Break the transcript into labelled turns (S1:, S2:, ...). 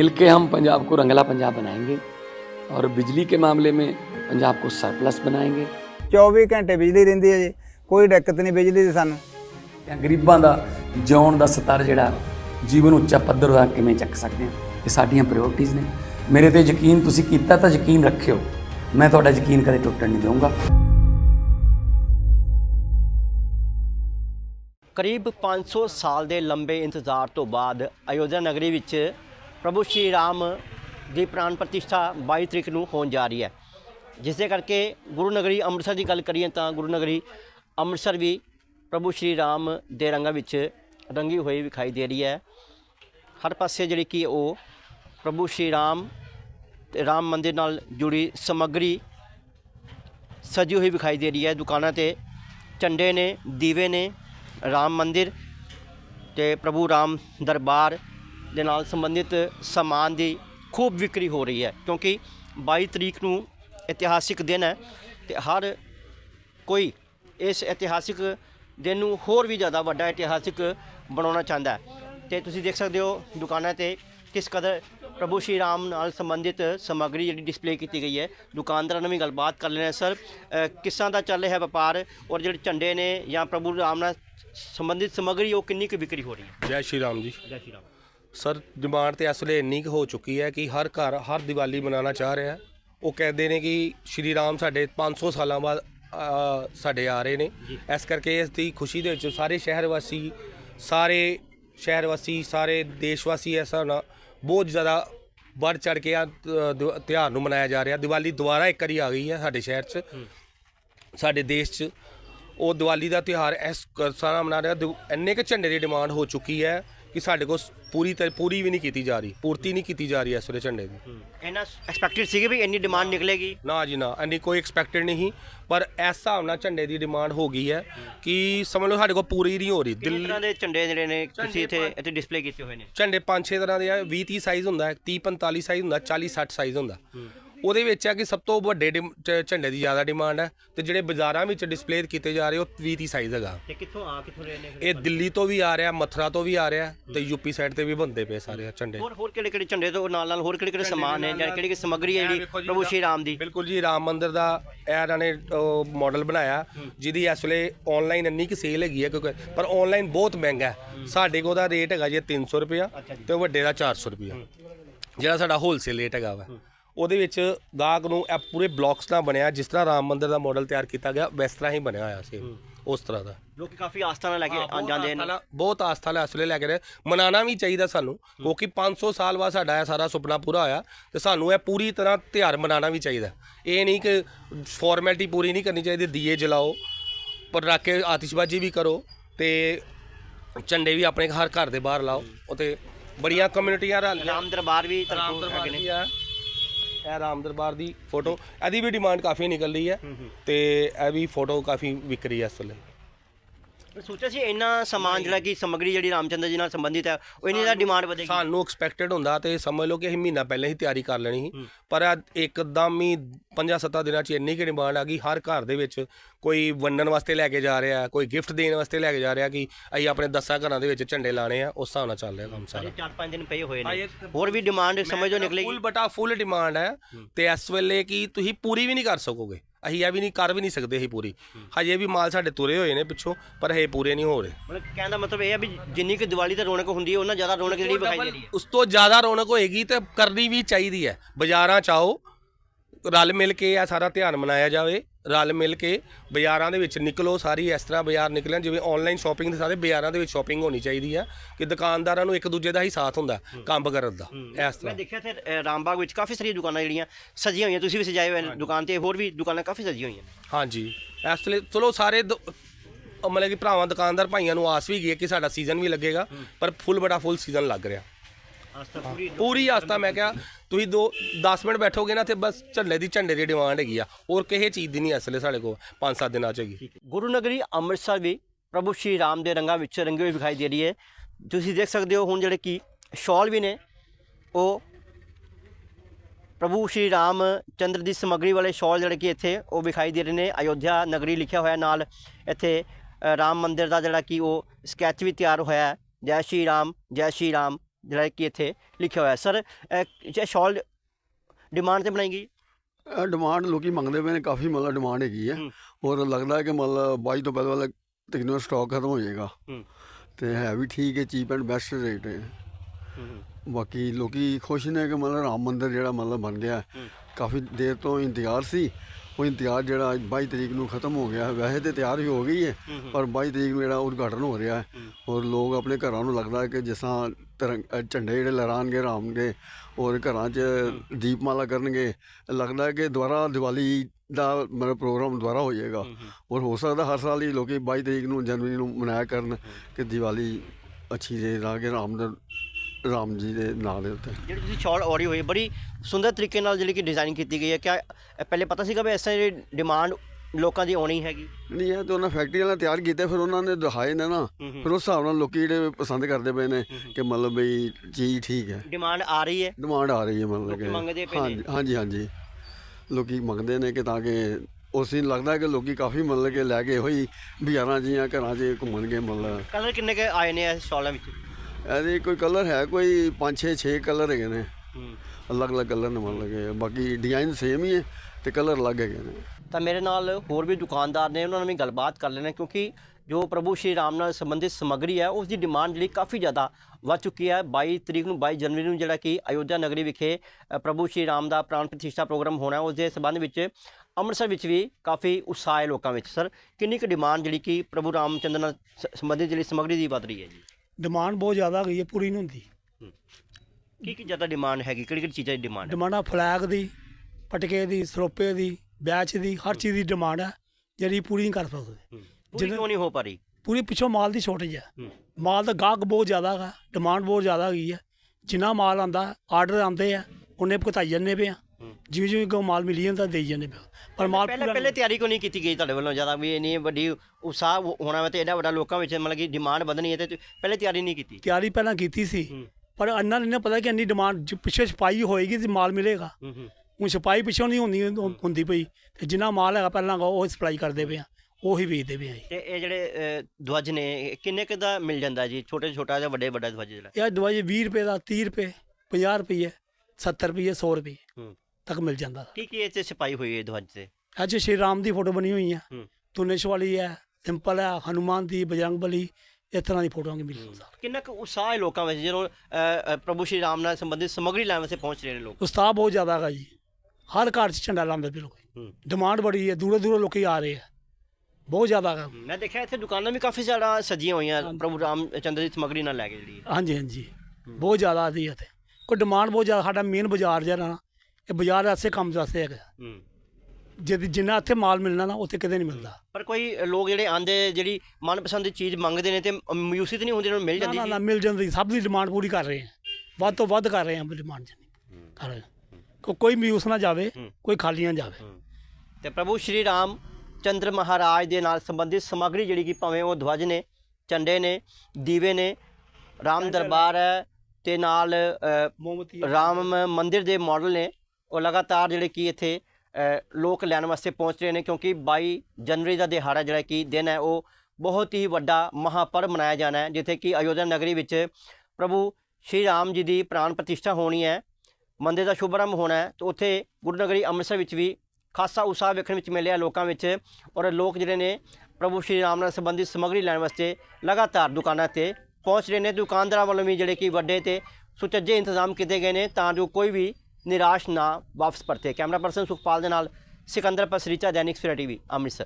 S1: मिलके हम पंजाब को रंगला पंजाब बनाएंगे और बिजली के मामले में पंजाब को सरप्लस बनाएंगे
S2: 24 ਘੰਟੇ ਬਿਜਲੀ ਰਹਿੰਦੀ ਹੈ ਜੀ ਕੋਈ ਦਿੱਕਤ ਨਹੀਂ ਬਿਜਲੀ ਦੀ ਸਾਨੂੰ
S1: ਜਾਂ ਗਰੀਬਾਂ ਦਾ ਜਿਉਣ ਦਾ ਸਤਰ ਜਿਹੜਾ ਜੀਵਨ ਉੱਚਾ ਪੱਧਰ ਦਾ ਕਿਵੇਂ ਚੱਕ ਸਕਦੇ ਹਾਂ ਇਹ ਸਾਡੀਆਂ ਪ੍ਰਾਇੋਰਟੀਆਂ ਨੇ ਮੇਰੇ ਤੇ ਯਕੀਨ ਤੁਸੀਂ ਕੀਤਾ ਤਾਂ ਯਕੀਨ ਰੱਖਿਓ ਮੈਂ ਤੁਹਾਡਾ ਯਕੀਨ ਕਦੇ ਟੁੱਟਣ ਨਹੀਂ ਦਊਂਗਾ
S3: ਕਰੀਬ 500 ਸਾਲ ਦੇ ਲੰਬੇ ਇੰਤਜ਼ਾਰ ਤੋਂ ਬਾਅਦ ਅਯੋਧਿਆ ਨਗਰੀ ਵਿੱਚ ਪ੍ਰਭੂ ਸ਼੍ਰੀ ਰਾਮ ਦੀ ਪ੍ਰਾਣ ਪ੍ਰਤਿਸ਼ਠਾ 22 ਤਰੀਕ ਨੂੰ ਹੋਣ ਜਾ ਰਹੀ ਹੈ। ਜਿਸ ਦੇ ਕਰਕੇ ਗੁਰੂ ਨਗਰੀ ਅੰਮ੍ਰਿਤਸਰ ਦੀ ਗੱਲ ਕਰੀਏ ਤਾਂ ਗੁਰੂ ਨਗਰੀ ਅੰਮ੍ਰਿਤਸਰ ਵੀ ਪ੍ਰਭੂ ਸ਼੍ਰੀ ਰਾਮ ਦੇ ਰੰਗਾਂ ਵਿੱਚ ਰੰਗੀ ਹੋਈ ਵਿਖਾਈ ਦੇ ਰਹੀ ਹੈ। ਹਰ ਪਾਸੇ ਜਿਹੜੀ ਕਿ ਉਹ ਪ੍ਰਭੂ ਸ਼੍ਰੀ ਰਾਮ ਤੇ ਰਾਮ ਮੰਦਿਰ ਨਾਲ ਜੁੜੀ ਸਮੱਗਰੀ ਸਜੀ ਹੋਈ ਵਿਖਾਈ ਦੇ ਰਹੀ ਹੈ। ਦੁਕਾਨਾਂ ਤੇ ਝੰਡੇ ਨੇ, ਦੀਵੇ ਨੇ, ਰਾਮ ਮੰਦਿਰ ਤੇ ਪ੍ਰਭੂ ਰਾਮ ਦਰਬਾਰ ਦੇ ਨਾਲ ਸੰਬੰਧਿਤ ਸਮਾਨ ਦੀ ਖੂਬ ਵਿਕਰੀ ਹੋ ਰਹੀ ਹੈ ਕਿਉਂਕਿ 22 ਤਰੀਕ ਨੂੰ ਇਤਿਹਾਸਿਕ ਦਿਨ ਹੈ ਤੇ ਹਰ ਕੋਈ ਇਸ ਇਤਿਹਾਸਿਕ ਦਿਨ ਨੂੰ ਹੋਰ ਵੀ ਜ਼ਿਆਦਾ ਵੱਡਾ ਇਤਿਹਾਸਿਕ ਬਣਾਉਣਾ ਚਾਹੁੰਦਾ ਹੈ। ਤੇ ਤੁਸੀਂ ਦੇਖ ਸਕਦੇ ਹੋ ਦੁਕਾਨਾਂ ਤੇ ਕਿਸ ਕਦਰ ਪ੍ਰਭੂ ਸ਼੍ਰੀ ਰਾਮ ਨਾਲ ਸੰਬੰਧਿਤ ਸਮੱਗਰੀ ਜਿਹੜੀ ਡਿਸਪਲੇ ਕੀਤੀ ਗਈ ਹੈ। ਦੁਕਾਨਦਾਰਾਂ ਨਾਲ ਵੀ ਗੱਲਬਾਤ ਕਰ ਲੈਣਾ ਸਰ। ਕਿਸ ਦਾ ਚੱਲ ਰਿਹਾ ਵਪਾਰ ਔਰ ਜਿਹੜੇ ਝੰਡੇ ਨੇ ਜਾਂ ਪ੍ਰਭੂ ਰਾਮ ਨਾਲ ਸੰਬੰਧਿਤ ਸਮੱਗਰੀ ਉਹ ਕਿੰਨੀ ਕੁ ਵਿਕਰੀ ਹੋ ਰਹੀ ਹੈ?
S4: ਜੈ ਸ਼੍ਰੀ ਰਾਮ ਜੀ।
S3: ਜੈ ਸ਼੍ਰੀ ਰਾਮ।
S4: ਸਰ ਡਿਮਾਂਡ ਤੇ ਇਸ ਵੇਲੇ ਇੰਨੀ ਕੁ ਹੋ ਚੁੱਕੀ ਹੈ ਕਿ ਹਰ ਘਰ ਹਰ ਦੀਵਾਲੀ ਮਨਾਉਣਾ ਚਾਹ ਰਿਹਾ। ਹੈ ਉਹ ਕਹਿੰਦੇ ਨੇ ਕਿ ਸ਼੍ਰੀ ਰਾਮ ਸਾਡੇ 500 ਸਾਲਾਂ ਬਾਅਦ ਅ, ਸਾਡੇ ਆ ਰਹੇ ਨੇ। ਇਸ ਕਰਕੇ ਇਸ ਦੀ ਖੁਸ਼ੀ ਦੇ ਵਿੱਚ ਸਾਰੇ ਸ਼ਹਿਰ ਵਾਸੀ ਸਾਰੇ ਸ਼ਹਿਰ ਵਾਸੀ ਸਾਰੇ ਦੇਸ਼ ਵਾਸੀ ਐਸਾ ਨਾ ਬਹੁਤ ਜ਼ਿਆਦਾ ਵੱਧ ਚੜ ਕੇ ਆ ਤਿਉਹਾਰ ਨੂੰ ਮਨਾਇਆ ਜਾ ਰਿਹਾ। ਦੀਵਾਲੀ ਦੁਬਾਰਾ ਇੱਕ ਵਾਰੀ ਆ ਗਈ ਹੈ ਸਾਡੇ ਸ਼ਹਿਰ 'ਚ। ਸਾਡੇ ਦੇਸ਼ 'ਚ ਉਹ ਦੀਵਾਲੀ ਦਾ ਤਿਉਹਾਰ ਇਸ ਕ- ਸਾਰਾ ਮਨਾ ਰਿਹਾ। ਦਿਵ- ਇੰਨੇ ਕੁ ਝੰਡੇ ਦੀ ਡਿਮਾਂਡ ਹੋ ਚੁੱਕੀ ਹੈ। ਕਿ ਸਾਡੇ ਕੋਲ ਪੂਰੀ ਤਰ੍ਹਾਂ ਪੂਰੀ ਵੀ ਨਹੀਂ ਕੀਤੀ ਜਾ ਰਹੀ ਪੂਰਤੀ ਨਹੀਂ ਕੀਤੀ ਜਾ ਰਹੀ ਇਸ ਵੇਲੇ ਝੰਡੇ ਦੀ।
S3: ਇਹਨਾਂ ਐਕਸਪੈਕਟਡ ਸੀਗੇ ਵੀ ਇੰਨੀ ਡਿਮਾਂਡ ਨਿਕਲੇਗੀ?
S4: ਨਾ ਜੀ ਨਾ ਇੰਨੀ ਕੋਈ ਐਕਸਪੈਕਟਡ ਨਹੀਂ ਪਰ ਇਸ ਹਿਸਾਬ ਨਾਲ ਝੰਡੇ ਦੀ ਡਿਮਾਂਡ ਹੋ ਗਈ ਹੈ ਕਿ ਸਮਝ ਲਓ ਸਾਡੇ ਕੋਲ ਪੂਰੀ ਨਹੀਂ ਹੋ ਰਹੀ
S3: ਕਿੰਨੇ
S4: ਦਿੱਲੀ
S3: ਤਰ੍ਹਾਂ ਦੇ ਝੰਡੇ ਜਿਹੜੇ ਨੇ ਤੁਸੀਂ ਇੱਥੇ ਇੱਥੇ ਡਿਸਪਲੇ ਕੀਤੇ ਹੋਏ ਨੇ?
S4: ਝੰਡੇ ਪੰਜ ਛੇ ਤਰ੍ਹਾਂ ਦੇ ਆ 20 30 ਸਾਈਜ਼ ਹੁੰਦਾ ਹੈ 30 45 ਸਾਈਜ਼ ਹੁੰਦਾ 40 60 ਸਾਈਜ਼ ਹੁੰਦਾ ਉਹਦੇ ਵਿੱਚ ਆ ਕਿ ਸਭ ਤੋਂ ਵੱਡੇ ਡਿਮ- ਝ- ਝੰਡੇ ਦੀ ਜ਼ਿਆਦਾ ਡਿਮਾਂਡ ਹੈ ਤੇ ਜਿਹੜੇ ਬਾਜ਼ਾਰਾਂ ਵਿੱਚ ਡਿਸਪਲੇ ਕੀਤੇ ਜਾ ਰਹੇ ਉਹ 20 30 ਸਾਈਜ਼ ਹੈਗਾ।
S3: ਤੇ ਕਿੱਥੋਂ ਆ ਕਿੱਥੋਂ ਰਹੇ ਨੇ
S4: ਇਹ ਦਿੱਲੀ ਤੋਂ ਵੀ ਆ ਰਿਹਾ ਮਥੁਰਾ ਤੋਂ ਵੀ ਆ ਰਿਹਾ ਤੇ ਯੂਪੀ ਸਾਈਡ ਤੇ ਵੀ ਬੰਦੇ ਪਏ ਸਾਰੇ ਝੰਡੇ।
S3: ਹੋਰ ਹੋਰ ਕਿਹੜੇ ਕਿਹੜੇ ਝੰਡੇ ਤੋਂ ਨਾਲ ਨਾਲ ਹੋਰ ਕਿਹੜੇ ਕਿਹੜੇ ਸਮਾਨ ਨੇ ਜਾਂ ਕਿਹੜੀ ਕਿਹੜੀ ਸਮੱਗਰੀ ਹੈ ਜਿਹੜੀ ਪ੍ਰਭੂ ਸ਼੍ਰੀ ਰਾਮ ਦੀ?
S4: ਬਿਲਕੁਲ ਜੀ ਰਾਮ ਮੰਦਿਰ ਦਾ ਇਹ ਇਹਨਾਂ ਨੇ ਮਾਡਲ ਬਣਾਇਆ ਜਿਹਦੀ ਇਸ ਵੇਲੇ ਆਨਲਾਈਨ ਇੰਨੀ ਕਿ ਸੇਲ ਹੈਗੀ ਹੈ ਕਿਉਂਕਿ ਪਰ ਆਨਲਾਈਨ ਬਹੁਤ ਮਹਿੰਗਾ ਹੈ। ਸਾਡੇ ਕੋਲ ਦਾ ਰੇਟ ਹੈਗਾ ਜੀ 300 ਰੁਪਇਆ ਤੇ ਵੱਡੇ ਦਾ 400 ਰੁਪਇਆ। ਜਿਹੜਾ ਸਾਡਾ ਹੋਲਸੇਲ ਰੇਟ ਹੈਗਾ ਵਾ। ਉਹਦੇ ਵਿੱਚ ਗਾਹਕ ਨੂੰ ਇਹ ਪੂਰੇ ਬਲੌਕਸ ਨਾਲ ਬਣਿਆ ਜਿਸ ਤਰ੍ਹਾਂ ਰਾਮ ਮੰਦਿਰ ਦਾ ਮਾਡਲ ਤਿਆਰ ਕੀਤਾ ਗਿਆ ਵੈਸ ਤਰ੍ਹਾਂ ਹੀ ਬਣਿਆ ਹੋਇਆ ਸੀ ਉਸ ਤਰ੍ਹਾਂ ਦਾ।
S3: ਲੋਕੀ ਕਾਫੀ ਆਸਥਾ ਨਾਲ ਲੈ ਕੇ ਆ ਜਾਂਦੇ ਨੇ।
S4: ਬਹੁਤ ਆਸਥਾ ਨਾਲ ਇਸ ਵੇਲੇ ਲੈ ਕੇ ਰਹੇ। ਮਨਾਣਾ ਵੀ ਚਾਹੀਦਾ ਸਾਨੂੰ ਕਿਉਂਕਿ 500 ਸਾਲ ਬਾਅਦ ਸਾਡਾ ਇਹ ਸਾਰਾ ਸੁਪਨਾ ਪੂਰਾ ਹੋਇਆ ਤੇ ਸਾਨੂੰ ਇਹ ਪੂਰੀ ਤਰ੍ਹਾਂ ਤਿਉਹਾਰ ਮਨਾਣਾ ਵੀ ਚਾਹੀਦਾ। ਇਹ ਨਹੀਂ ਕਿ ਫਾਰਮੈਲਿਟੀ ਪੂਰੀ ਨਹੀਂ ਕਰਨੀ ਚਾਹੀਦੀ ਦੀਏ ਜਲਾਓ ਪਰ ਰੱਖ ਕੇ ਆਤਿਸ਼ਬਾਜ਼ੀ ਵੀ ਕਰੋ ਤੇ ਝੰਡੇ ਵੀ ਆਪਣੇ ਹਰ ਘਰ ਦੇ ਬਾਹਰ ਲਾਓ ਉਤੇ ਬੜੀਆਂ ਕਮਿਊਨਿਟੀਆਂ
S3: ਰਾਮ ਦਰਬਾਰ ਵੀ ਤਰਫੋਂ ਹੈਗੇ ਨੇ।
S4: ਇਹ ਰਾਮ ਦਰਬਾਰ ਦੀ ਫੋਟੋ। ਇਹਦੀ ਵੀ ਡਿਮਾਂਡ ਕਾਫੀ ਨਿਕਲ ਰਹੀ ਹੈ। ਤੇ ਇਹ ਵੀ ਫੋਟੋ ਕਾਫੀ ਵਿਕ ਰਹੀ ਹੈ ਇਸ ਵੇਲੇ।
S3: ਸੋਚਿਆ ਸੀ ਇੰਨਾ ਸਮਾਨ ਜਿਹੜਾ ਕਿ ਸਮੱਗਰੀ ਜਿਹੜੀ ਰਾਮਚੰਦਰ ਜੀ ਨਾਲ ਸੰਬੰਧਿਤ ਹੈ ਉਹ ਇੰਨੀ ਜ਼ਿਆਦਾ ਡਿਮਾਂਡ ਵਧੇਗੀ।
S4: ਸਾਨੂੰ ਐਕਸਪੈਕਟਡ ਹੁੰਦਾ ਤੇ ਸਮਝ ਲਓ ਕਿ ਅਸੀਂ ਮਹੀਨਾ ਪਹਿਲਾਂ ਹੀ ਤਿਆਰੀ ਕਰ ਲੈਣੀ ਸੀ। ਪਰ ਇੱਕਦਮ ਹੀ 5-7 ਦਿਨਾਂ 'ਚ ਇੰਨੀ ਕਿ ਡਿਮਾਂਡ ਆ ਗਈ ਹਰ ਘਰ ਦੇ ਵਿੱਚ ਕੋਈ ਵੰਡਣ ਵਾਸਤੇ ਲੈ ਕੇ ਜਾ ਰਿਹਾ ਕੋਈ ਗਿਫਟ ਦੇਣ ਵਾਸਤੇ ਲੈ ਕੇ ਜਾ ਰਿਹਾ ਕਿ ਅਸੀਂ ਆਪਣੇ 10 ਘਰਾਂ ਦੇ ਵਿੱਚ ਝੰਡੇ ਲਾਣੇ ਆ ਉਸ ਹਿਸਾਬ ਨਾਲ ਚੱਲ ਰਿਹਾ ਕੰਮ ਸਾਰਾ।
S3: ਅਜੇ 4-5 ਦਿਨ ਪਏ ਹੋਏ ਨੇ। ਹੋਰ ਵੀ ਡਿਮਾਂਡ ਸਮਝ ਨਿਕਲੇਗੀ।
S4: ਫੁੱਲ ਬਟਾ ਫੁੱਲ ਡਿਮਾਂਡ ਹੈ। ਤੇ ਇਸ ਵੇਲੇ ਕੀ ਤੁਸੀਂ ਪੂਰੀ ਵੀ ਨਹੀਂ ਕਰ ਸਕੋਗੇ? ਅਸੀਂ ਇਹ ਵੀ ਨਹੀਂ ਕਰ ਵੀ ਨਹੀਂ ਸਕਦੇ ਅਸੀਂ ਪੂਰੀ। ਹਜੇ ਵੀ ਮਾਲ ਸਾਡੇ ਤੁਰੇ ਹੋਏ ਨੇ ਪਿੱਛੋਂ ਪਰ ਇਹ ਪੂਰੇ ਨਹੀਂ ਹੋ ਰਹੇ।
S3: ਮਤਲਬ ਕਹਿਣ ਦਾ ਮਤਲਬ ਇਹ ਹੈ ਵੀ ਜਿੰਨੀ ਕਿ ਦੀਵਾਲੀ ਤੇ ਰੌਣਕ ਹੁੰਦੀ ਹੈ ਉਹਨਾਂ ਜ਼ਿਆਦਾ ਰੌਣਕ ਜਿਹੜੀ ਵਿਖਾਈ ਦੇ ਰਹੀ ਹੈ।
S4: ਉਸ ਤੋਂ ਜ਼ਿਆਦਾ ਰੌਣਕ ਹੋਏਗੀ ਤੇ ਕਰਨੀ ਵੀ ਚਾਹੀਦੀ ਹੈ। ਬਾਜ਼ਾਰਾਂ ਚ ਆਓ ਰਲ ਮਿਲ ਕੇ ਇਹ ਸਾਰਾ ਧਿਆਨ ਮਨਾਇਆ ਜਾਵੇ। ਰਲ ਮਿਲ ਕੇ ਬਾਜ਼ਾਰਾਂ ਦੇ ਵਿੱਚ ਨਿਕਲੋ ਸਾਰੀ ਇਸ ਤਰ੍ਹਾਂ ਬਾਜ਼ਾਰ ਨਿਕਲਣ ਜਿਵੇਂ ਆਨਲਾਈਨ ਸ਼ਾਪਿੰਗ ਦੇ ਸਾਰੇ ਬਾਜ਼ਾਰਾਂ ਦੇ ਵਿੱਚ ਸ਼ਾਪਿੰਗ ਹੋਣੀ ਚਾਹੀਦੀ ਹੈ ਕਿ ਦੁਕਾਨਦਾਰਾਂ ਨੂੰ ਇੱਕ ਦੂਜੇ ਦਾ ਹੀ ਸਾਥ ਹੁੰਦਾ ਕੰਮ ਕਰਨ ਦਾ ਇਸ
S3: ਮੈਂ
S4: ਤਰ੍ਹਾਂ
S3: ਦੇਖਿਆ ਤੇ ਰਾਮਬਾਗ ਵਿੱਚ ਕਾਫੀ ਸਾਰੀਆਂ ਦੁਕਾਨਾਂ ਜਿਹੜੀਆਂ ਸਜੀਆਂ ਹੋਈਆਂ ਤੁਸੀਂ ਵੀ ਸਜਾਏ ਹੋਏ ਦੁਕਾਨ ਤੇ ਹੋਰ ਵੀ ਦੁਕਾਨਾਂ ਕਾਫੀ ਸਜੀਆਂ ਹੋਈਆਂ
S4: ਹਾਂਜੀ। ਇਸ ਲਈ ਚਲੋ ਸਾਰੇ ਮਤਲਬ ਕਿ ਭਰਾਵਾਂ ਦੁਕਾਨਦਾਰ ਭਾਈਆਂ ਨੂੰ ਆਸ ਵੀ ਗਈ ਕਿ ਸਾਡਾ ਸੀਜ਼ਨ ਵੀ ਲੱਗੇਗਾ ਪਰ ਫੁੱਲ ਬੜਾ ਫੁੱਲ ਸੀਜ਼ਨ ਲੱਗ ਰਿਹਾ।
S3: ਆਸਤਾ ਪੂਰੀ
S4: ਪੂਰੀ ਆਸਤਾ ਮੈਂ ਕਿਹਾ ਤੁਸੀਂ ਦੋ 10 ਮਿੰਟ ਬੈਠੋਗੇ ਨਾ ਤੇ ਬਸ ਝੱਲੇ ਦੀ ਝੰਡੇ ਦੀ ਡਿਮਾਂਡ ਹੈਗੀ ਆ। ਹੋਰ ਕਿਸੇ ਚੀਜ਼ ਦੀ ਨਹੀਂ ਇਸ ਵੇਲੇ ਸਾਡੇ ਕੋਲ 5-7 ਦਿਨਾਂ ਚ ਹੈਗੀ।
S3: ਗੁਰੂ ਨਗਰੀ ਅੰਮ੍ਰਿਤਸਰ ਵੀ ਪ੍ਰਭੂ ਸ਼੍ਰੀ ਰਾਮ ਦੇ ਰੰਗਾਂ ਵਿੱਚ ਰੰਗੀ ਹੋਈ ਵਿਖਾਈ ਦੇ ਰਹੀ ਹੈ। ਤੁਸੀਂ ਦੇਖ ਸਕਦੇ ਹੋ ਹੁਣ ਜਿਹੜੇ ਕਿ ਸ਼ਾਲ ਵੀ ਨੇ, ਉਹ ਪ੍ਰਭੂ ਸ਼੍ਰੀ ਰਾਮ ਚੰਦਰ ਦੀ ਸਮੱਗਰੀ ਵਾਲੇ ਸ਼ਾਲ ਜਿਹੜੇ ਕਿ ਇੱਥੇ ਉਹ ਵਿਖਾਈ ਦੇ ਰਹੇ ਨੇ। ਅਯੋਧਿਆ ਨਗਰੀ ਲਿਖਿਆ ਹੋਇਆ ਨਾਲ ਇੱਥੇ ਰਾਮ ਮੰਦਿਰ ਦਾ ਜਿਹੜਾ ਕਿ ਉਹ ਸਕੈਚ ਵੀ ਤਿਆਰ ਹੋਇਆ ਹੈ। ਜੈ ਸ਼੍ਰੀ ਰਾਮ, ਜੈ ਸ਼੍ਰੀ ਰਾਮ। ਜਿਹੜਾ ਕਿ ਇੱਥੇ ਲਿਖਿਆ ਹੋਇਆ। ਸਰ ਇਹ ਸ਼ਾਲ ਡਿਮਾਂਡ ਤੇ ਬਣਾਈ ਗਈ
S5: ਡਿਮਾਂਡ ਲੋਕੀ ਮੰਗਦੇ ਪਏ ਨੇ ਕਾਫੀ ਮਤਲਬ ਡਿਮਾਂਡ ਹੈਗੀ ਹੈ। ਔਰ ਲੱਗਦਾ ਹੈ ਕਿ ਮਤਲਬ 22 ਤੋਂ ਪਹਿਲਾਂ ਤਕਰੀਬਨ ਸਟਾਕ ਖਤਮ ਹੋ ਜਾਏਗਾ। ਤੇ ਹੈ ਵੀ ਠੀਕ ਹੈ ਚੀਪ ਐਂਡ ਬੈਸਟ ਰੇਟ ਹੈ। ਬਾਕੀ ਲੋਕੀ ਖੁਸ਼ ਨੇ ਕਿ ਮਤਲਬ ਰਾਮ ਮੰਦਿਰ ਜਿਹੜਾ ਮਤਲਬ ਬਣ ਗਿਆ। ਕਾਫੀ ਦੇਰ ਤੋਂ ਇੰਤਜ਼ਾਰ ਸੀ। ਉਹ ਇੰਤਜ਼ਾਰ ਜਿਹੜਾ ਅੱਜ 22 ਤਰੀਕ ਨੂੰ ਖਤਮ ਹੋ ਗਿਆ। ਵੈਸੇ ਤੇ ਤਿਆਰ ਹੀ ਹੋ ਗਈ ਹੈ ਪਰ 22 ਤਰੀਕ ਨੂੰ ਜਿਹੜਾ ਉਦਘਾਟਨ ਹੋ ਰਿਹਾ ਹੈ। ਔਰ ਲੋਕ ਆਪਣੇ ਘਰਾਂ ਨੂੰ ਲੱਗਦਾ ਹੈ ਕਿ ਜਿਸ ਤਿਰੰਗ ਝੰਡੇ ਜਿਹੜੇ ਲਹਿਰਾਣਗੇ ਰਾਮ ਦੇ ਔਰ ਘਰਾਂ 'ਚ ਦੀਪਮਾਲਾ ਕਰਨਗੇ ਲੱਗਦਾ ਹੈ ਕਿ ਦੁਬਾਰਾ ਦੀਵਾਲੀ ਦਾ ਮਤਲਬ ਪ੍ਰੋਗਰਾਮ ਦੁਬਾਰਾ ਹੋ ਜਾਏਗਾ। ਔਰ ਹੋ ਸਕਦਾ ਹਰ ਸਾਲ ਹੀ ਲੋਕੀ 22 ਤਰੀਕ ਨੂੰ ਜਨਵਰੀ ਨੂੰ ਮਨਾਇਆ ਕਰਨ ਕਿ ਦੀਵਾਲੀ ਅੱਛੀ ਜੇ ਕੇ ਰਾਮ ਦਾ ਰਾਮ ਜੀ ਦੇ ਨਾਂ ਦੇ ਉੱਤੇ।
S3: ਜਿਹੜੀ ਤੁਸੀਂ ਸ਼ਾਲ ਔੜੀ ਹੋਈ ਬੜੀ ਸੁੰਦਰ ਤਰੀਕੇ ਨਾਲ ਜਿਹੜੀ ਕਿ ਡਿਜ਼ਾਈਨ ਕੀਤੀ ਗਈ ਹੈ। ਇਹ ਪਹਿਲੇ ਪਤਾ ਸੀਗਾ ਵੀ ਇਸ ਤਰ੍ਹਾਂ ਦੀ ਡਿਮਾਂਡ ਲੋਕਾਂ ਦੀ ਆਉਣੀ ਹੈਗੀ।
S5: ਨਹੀਂ ਇਹ ਤਾਂ ਉਹਨਾਂ ਫੈਕਟਰੀ ਵਾਲਿਆਂ ਨੇ ਤਿਆਰ ਕੀਤੇ ਫਿਰ ਉਹਨਾਂ ਨੇ ਦਿਖਾਏ ਨੇ ਨਾ। ਫਿਰ ਉਸ ਹਿਸਾਬ ਨਾਲ ਲੋਕੀ ਜਿਹੜੇ ਪਸੰਦ ਕਰਦੇ ਪਏ ਨੇ ਕਿ ਮਤਲਬ ਬਈ ਚੀਜ਼ ਠੀਕ ਹੈ।
S3: ਡਿਮਾਂਡ ਆ ਰਹੀ ਹੈ।
S5: ਡਿਮਾਂਡ ਆ ਰਹੀ ਹੈ ਮਤਲਬ ਕਿ।
S3: ਮੰਗਦੇ ਪਏ ਨੇ।
S5: ਹਾਂਜੀ ਹਾਂਜੀ। ਲੋਕੀ ਮੰਗਦੇ ਨੇ ਕਿ ਤਾਂ ਕਿ ਉਸ ਦਿਨ ਲੱਗਦਾ ਕਿ ਲੋਕੀ ਕਾਫੀ ਮਤਲਬ ਕਿ ਲੈ ਕੇ ਹੋਈ ਬਾਜ਼ਾਰਾਂ ਜੀਆਂ ਘਰਾਂ 'ਚ ਘੁੰਮਣਗੇ ਮਤਲਬ।
S3: ਕਲਰ ਕਿੰਨੇ ਕੇ ਆਏ ਨੇ ਇਸ ਸ਼ਾਲਾਂ ਵਿੱਚ?
S5: ਇਹਦੇ ਕੋਈ ਕਲਰ ਹੈ ਕੋਈ 5 6 6 ਕਲਰ ਹੈਗੇ ਨੇ। ਅਲੱਗ-ਅਲੱਗ ਕਲਰ ਨੇ ਮਤਲਬ ਕਿ। ਬਾਕੀ ਡਿਜ਼ਾਈਨ ਸੇਮ ਹੀ ਹੈ ਤੇ ਕਲਰ ਅਲੱਗ ਹੈਗੇ ਨੇ।
S3: ਤਾਂ ਮੇਰੇ ਨਾਲ ਹੋਰ ਵੀ ਦੁਕਾਨਦਾਰ ਨੇ ਉਹਨਾਂ ਨਾਲ ਵੀ ਗੱਲਬਾਤ ਕਰ ਲੈਣਾ ਕਿਉਂਕਿ ਜੋ ਪ੍ਰਭੂ ਸ਼੍ਰੀ ਰਾਮ ਨਾਲ ਸੰਬੰਧਿਤ ਸਮੱਗਰੀ ਹੈ ਉਸ ਦੀ ਡਿਮਾਂਡ ਜਿਹੜੀ ਕਾਫੀ ਜ਼ਿਆਦਾ ਵੱਧ ਚੁੱਕੀ ਹੈ। 22 ਤਰੀਕ ਨੂੰ 22 ਜਨਵਰੀ ਨੂੰ ਜਿਹੜਾ ਕਿ ਅਯੋਧਿਆ ਨਗਰੀ ਵਿਖੇ ਪ੍ਰਭੂ ਸ਼੍ਰੀ ਰਾਮ ਦਾ ਪ੍ਰਾਣ ਪ੍ਰਤਿਸ਼ਠਾ ਪ੍ਰੋਗਰਾਮ ਹੋਣਾ ਹੈ। ਉਸ ਦੇ ਸੰਬੰਧ ਵਿੱਚ ਅੰਮ੍ਰਿਤਸਰ ਵਿੱਚ ਵੀ ਕਾਫੀ ਉਤਸ਼ਾਹ ਹੈ ਲੋਕਾਂ ਵਿੱਚ। ਸਰ ਕਿੰਨੀ ਕੁ ਡਿਮਾਂਡ ਜਿਹੜੀ ਕਿ ਪ੍ਰਭੂ ਰਾਮ ਚੰਦਰ ਨਾਲ ਸੰਬੰਧਿਤ ਜਿਹੜੀ ਸਮੱਗਰੀ ਦੀ ਵੱਧ ਰਹੀ ਹੈ ਜੀ?
S6: ਡਿਮਾਂਡ ਬਹੁਤ ਜ਼ਿਆਦਾ ਗਈ ਹੈ ਪੂਰੀ ਨਹੀਂ ਹੁੰਦੀ।
S3: ਕੀ ਕੀ ਜ਼ਿਆਦਾ ਡਿਮਾਂਡ ਹੈਗੀ? ਕਿਹੜੀ ਕਿਹੜੀ ਚੀਜ਼ਾਂ ਦੀ ਡਿਮਾਂਡ ਹੈ?
S6: ਡਿਮਾਂਡਾਂ ਫਲੈਗ ਦੀ ਪਟਕੇ ਦੀ ਸਰੋਪੇ ਦੀ ਬੈਚ ਦੀ ਹਰ ਚੀਜ਼ ਦੀ ਡਿਮਾਂਡ ਹੈ ਜਿਹੜੀ ਪੂਰੀ ਨਹੀਂ ਕਰ ਸਕਦੇ।
S3: ਪੂਰੀ ਕਿਉਂ ਨਹੀਂ ਹੋ ਪਾ ਰਹੀ?
S6: ਪੂਰੀ ਪਿੱਛੋਂ ਮਾਲ ਦੀ ਸ਼ਾਰਟੇਜ ਹੈ। ਮਾਲ ਦਾ ਗਾਹਕ ਬਹੁਤ ਜ਼ਿਆਦਾ ਹੈ ਡਿਮਾਂਡ ਬਹੁਤ ਜ਼ਿਆਦਾ ਗਈ ਹੈ। ਜਿੰਨਾ ਮਾਲ ਆਂਦਾ ਆਰਡਰ ਆਉਂਦੇ ਆ ਉਹਨੇ ਭੁਗਤਾਈ ਜਾਂਦੇ ਪਏ ਆ। ਜਿਵੇਂ ਜਿਵੇਂ ਕੋ ਮਾਲ ਮਿਲੀ ਜਾਂਦਾ ਦੇਈ ਜਾਂਦੇ ਪਿਆ ਪਰ ਮਾਲ
S3: ਪਹਿਲੇ ਪਹਿਲੇ ਤਿਆਰੀ ਕਿਉਂ ਨਹੀਂ ਕੀਤੀ ਗਈ ਤੁਹਾਡੇ ਵੱਲੋਂ ਜ਼ਿਆਦਾ? ਵੀ ਇੰਨੀ ਵੱਡੀ ਉਤਸ਼ਾਹ ਹੋ- ਹੋਣਾ ਵਾ ਤੇ ਐਡਾ ਵੱਡਾ ਲੋਕਾਂ ਵਿੱਚ ਮਤਲਬ ਕਿ ਡਿਮਾਂਡ ਵਧਣੀ ਹੈ ਤੇ ਪਹਿਲੇ ਤਿਆਰੀ ਨਹੀਂ ਕੀਤੀ?
S6: ਤਿਆਰੀ ਪਹਿਲਾਂ ਕੀਤੀ ਸੀ। ਪਰ ਅੰਨਾ ਨਾ ਪਤਾ ਕਿ ਇੰਨੀ ਡਿਮਾਂਡ ਪਿੱਛੇ ਛਪਾਈ ਹੋਏਗੀ ਤੇ ਮਾਲ ਮਿਲੇਗਾ। ਹੁਣ ਛਪਾਈ ਪਿੱਛੋਂ ਨਹੀਂ ਹੁੰਦੀ ਹੁੰਦੀ ਪਈ। ਤੇ ਜਿੰਨਾ ਮਾਲ ਹੈਗਾ ਪਹਿਲਾਂ ਉਹ ਸਪਲਾਈ ਕਰਦੇ ਪਏ ਆ ਉਹੀ ਵੇਚਦੇ ਪਏ ਆ ਜੀ।
S3: ਤੇ ਇਹ ਜਿਹੜੇ ਅ, ਧਵਜ ਨੇ ਕਿੰਨੇ ਕੁ ਦਾ ਮਿਲ ਜਾਂਦਾ ਜੀ? ਛੋਟੇ ਛੋਟਾ ਜਾਂ ਵੱਡੇ ਵੱਡਾ ਧਵਜ ਜਿਹੜਾ?
S6: ਇਹ ਦਵਾਈ 20 ਰੁਪਏ ਦਾ 30 ਰੁਪਏ 50 ਰੁਪਏ 70 ਰੁਪਏ 100 ਰੁਪਏ
S3: ਹੂੰ।
S6: ਤੱਕ ਮਿਲ ਜਾਂਦਾ।
S3: ਕੀ ਕੀ ਇਹ 'ਚ ਛਪਾਈ ਹੋਈ ਹੈ ਧਵਜ ਤੇ?
S6: ਅੱਜ ਸ਼੍ਰੀ ਰਾਮ ਦੀ ਫੋਟੋ ਬਣੀ ਹੋਈ ਹੈ
S3: ਹੂੰ।
S6: ਤੁਨੇਸ਼ ਵਾਲੀ ਹੈ ਸਿੰਪਲ ਹੈ ਹਨੂਮਾਨ ਦੀ ਬਜਰੰਗ ਬਲੀ ਇਸ ਤਰ੍ਹਾਂ ਦੀ ਫੋਟੋਆਂ ਮਿਲ ਜਾਂਦਾ
S3: ਕਿੰਨਾ ਕੁ ਉਤਸ਼ਾਹ ਹੈ ਲੋਕਾਂ ਵਿੱਚ ਜਦੋਂ ਅ, ਅ, ਪ੍ਰਭੂ ਸ਼੍ਰੀ ਰਾਮ ਨਾਲ ਸੰਬੰਧਿਤ ਸਮੱਗਰੀ ਲੈਣ ਵਾਸਤੇ ਪਹੁੰਚ ਰਹੇ ਨੇ ਲੋਕ?
S6: ਉਸਤਾਦ ਬਹੁਤ ਜ਼ਿਆਦਾ ਹੈਗਾ ਜੀ। ਹਰ ਘਰ 'ਚ ਝੰਡਾ ਲਾਉਂਦੇ ਪਏ ਲੋਕ। ਡਿਮਾਂਡ ਬੜੀ ਹੈ ਦੂਰੋਂ ਦੂਰੋਂ ਲੋਕੀ ਆ ਰਹੇ ਆ। ਬਹੁਤ ਜ਼ਿਆਦਾ। ਹੈਗਾ
S3: ਮੈਂ ਦੇਖਿਆ ਇੱਥੇ ਦੁਕਾਨਾਂ ਵੀ ਕਾਫੀ ਜ਼ਿਆਦਾ ਸਜੀਆਂ ਹੋਈਆਂ ਪ੍ਰਭੂ ਰਾਮ ਚੰਦਰ ਦੀ ਸਮੱਗਰੀ ਨਾਲ ਲੈ ਕੇ ਜਿਹੜੀ
S6: ਹਾਂਜੀ ਹਾਂਜੀ। ਬਹੁਤ ਜ਼ਿਆਦਾ ਆਦੀ ਹੈ ਤੇ ਕੋਈ ਡਿਮਾਂਡ ਬਹੁਤ ਜ਼ਿਆਦਾ ਸਾਡਾ ਮੇਨ ਬਾਜ਼ਾਰ ਜਿਹੜਾ ਨਾ ਇਹ ਬਾਜ਼ਾਰ ਐਸੇ ਕੰਮ ਵਾਸਤੇ ਹੈਗਾ। ਜਦ ਜਿੰਨਾ ਇੱਥੇ ਮਾਲ ਮਿਲਣਾ ਨਾ ਉੱਥੇ ਕਿਤੇ ਨਹੀਂ ਮਿਲਦਾ।
S3: ਪਰ ਕੋਈ ਲੋਕ ਜਿਹੜੇ ਆਂਦੇ ਜਿਹੜੀ ਮਨਪਸੰਦ ਦੀ ਚੀਜ਼ ਮੰਗਦੇ ਨੇ ਤੇ ਮਯੂਸੀ ਤਾਂ ਨਹੀਂ ਹੁੰਦੀ ਉਹਨਾਂ ਨੂੰ ਮਿਲ ਜਾਂਦੀ
S6: ਨਾ ਨਾ ਮਿਲ ਜਾਂਦੀ। ਸਭ ਦੀ ਡਿਮਾਂਡ ਪੂਰੀ ਕਰ ਰਹੇ ਆ। ਵੱਧ ਤੋਂ ਵੱਧ ਕਰ ਰਹੇ ਆ ਡਿਮਾਂਡ ਕਰ ਰਹੇ। ਕੋ- ਕੋਈ ਮਿਊਸ ਨਾ ਜਾਵੇ ਕੋਈ ਖਾਲੀ ਨਾ ਜਾਵੇ।
S3: ਤੇ ਪ੍ਰਭੂ ਸ਼੍ਰੀ ਰਾਮ ਚੰਦਰ ਮਹਾਰਾਜ ਦੇ ਨਾਲ ਸੰਬੰਧਿਤ ਸਮੱਗਰੀ ਜਿਹੜੀ ਕਿ ਭਾਵੇਂ ਉਹ ਧਵਜ ਨੇ ਝੰਡੇ ਨੇ ਦੀਵੇ ਨੇ ਰਾਮ ਦਰਬਾਰ ਹੈ ਤੇ ਨਾਲ ਅ,
S6: ਮੋਮਬਤੀ
S3: ਰਾਮ ਮੰਦਿਰ ਦੇ ਮਾਡਲ ਨੇ ਉਹ ਲਗਾਤਾਰ ਜਿਹੜੇ ਕਿ ਇੱਥੇ ਅ, ਲੋਕ ਲੈਣ ਵਾਸਤੇ ਪਹੁੰਚ ਰਹੇ ਨੇ ਕਿਉਂਕਿ 22 ਜਨਵਰੀ ਦਾ ਦਿਹਾੜਾ ਜਿਹੜਾ ਕਿ ਦਿਨ ਹੈ ਉਹ ਬਹੁਤ ਹੀ ਵੱਡਾ ਮਹਾਪਰਵ ਮਨਾਇਆ ਜਾਣਾ ਹੈ ਜਿੱਥੇ ਕਿ ਅਯੋਧਿਆ ਨਗਰੀ ਵਿੱਚ ਪ੍ਰਭੂ ਸ਼੍ਰੀ ਰਾਮ ਜੀ ਦੀ ਪ੍ਰਾਣ ਪ੍ਰਤਿਸ਼ਠਾ ਹੋਣੀ ਹੈ। ਮੰਦਿਰ ਦਾ ਸ਼ੁਭਾਰੰਭ ਹੋਣਾ ਹੈ ਤੇ ਉੱਥੇ ਗੁਰੂ ਨਗਰੀ ਅੰਮ੍ਰਿਤਸਰ ਵਿੱਚ ਵੀ ਖਾਸਾ ਉਤਸ਼ਾਹ ਵੇਖਣ ਵਿੱਚ ਮਿਲਿਆ ਲੋਕਾਂ ਵਿੱਚ ਔਰ ਲੋਕ ਜਿਹੜੇ ਨੇ ਪ੍ਰਭੂ ਸ਼੍ਰੀ ਰਾਮ ਨਾਲ ਸੰਬੰਧਿਤ ਸਮੱਗਰੀ ਲੈਣ ਵਾਸਤੇ ਲਗਾਤਾਰ ਦੁਕਾਨਾਂ ਤੇ ਪਹੁੰਚ ਰਹੇ ਨੇ। ਦੁਕਾਨਦਾਰਾਂ ਵੱਲੋਂ ਵੀ ਜਿਹੜੇ ਕਿ ਵੱਡੇ ਤੇ ਸੁਚੱਜੇ ਇੰਤਜ਼ਾਮ ਕੀਤੇ ਗਏ ਨੇ ਤਾਂ ਜੋ ਕੋਈ ਵੀ ਨਿਰਾਸ਼ ਨਾ ਵਾਪਸ ਪਰਤੇ। ਕੈਮਰਾ ਪਰਸਨ ਸੁਖਪਾਲ ਦੇ ਨਾਲ ਸਿਕੰਦਰ ਪਸਰੀਚਾ, ਦੈਨਿਕ ਸਵੇਰਾ ਟੀਵੀ, ਅੰਮ੍ਰਿਤਸਰ।